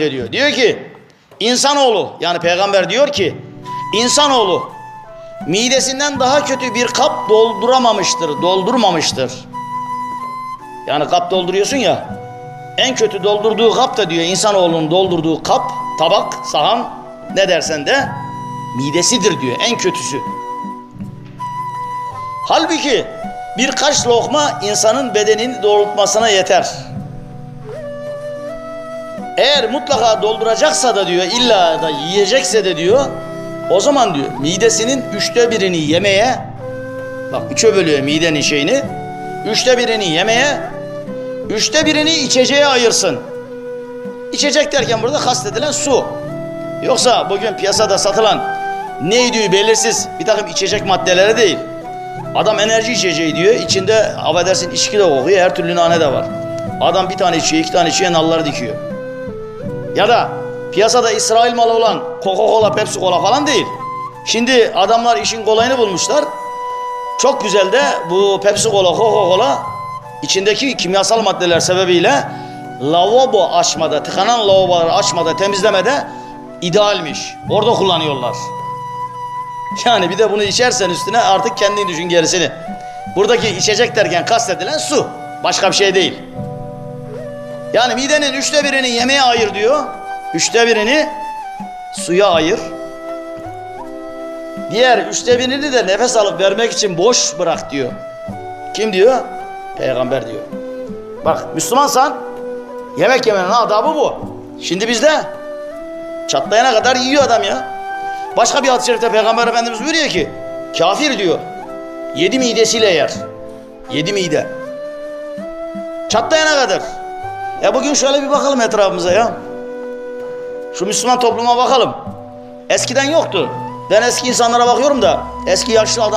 ediyor. Diyor ki insanoğlu yani peygamber diyor ki insanoğlu midesinden daha kötü bir kap dolduramamıştır, doldurmamıştır. Yani kap dolduruyorsun ya en kötü doldurduğu kap da diyor insanoğlunun doldurduğu kap, tabak, sahan ne dersen de midesidir diyor en kötüsü. Halbuki birkaç lokma insanın bedenini doğrultmasına yeter. Eğer mutlaka dolduracaksa da diyor illa da yiyecekse de diyor o zaman diyor midesinin üçte birini yemeye bak üçe bölüyor midenin şeyini üçte birini yemeye üçte birini içeceğe ayırsın. İçecek derken burada kastedilen su. Yoksa bugün piyasada satılan neydi belirsiz bir takım içecek maddeleri değil. Adam enerji içeceği diyor. içinde affedersin içki de kokuyor. Her türlü nane de var. Adam bir tane içiyor, iki tane içiyor, nalları dikiyor. Ya da piyasada İsrail malı olan Coca-Cola, Pepsi Cola falan değil. Şimdi adamlar işin kolayını bulmuşlar. Çok güzel de bu Pepsi Cola, Coca-Cola içindeki kimyasal maddeler sebebiyle lavabo açmada, tıkanan lavaboları açmada, temizlemede idealmiş. Orada kullanıyorlar. Yani bir de bunu içersen üstüne artık kendin düşün gerisini. Buradaki içecek derken kastedilen su. Başka bir şey değil. Yani midenin üçte birini yemeğe ayır diyor. Üçte birini suya ayır. Diğer üçte birini de nefes alıp vermek için boş bırak diyor. Kim diyor? Peygamber diyor. Bak Müslümansan yemek yemenin adabı bu. Şimdi bizde çatlayana kadar yiyor adam ya. Başka bir hadis-i şerifte Peygamber Efendimiz buyuruyor ki kafir diyor yedi midesiyle yer. Yedi mide. Çatlayana kadar. Ya bugün şöyle bir bakalım etrafımıza ya. Şu Müslüman topluma bakalım. Eskiden yoktu. Ben eski insanlara bakıyorum da eski yaşlı adam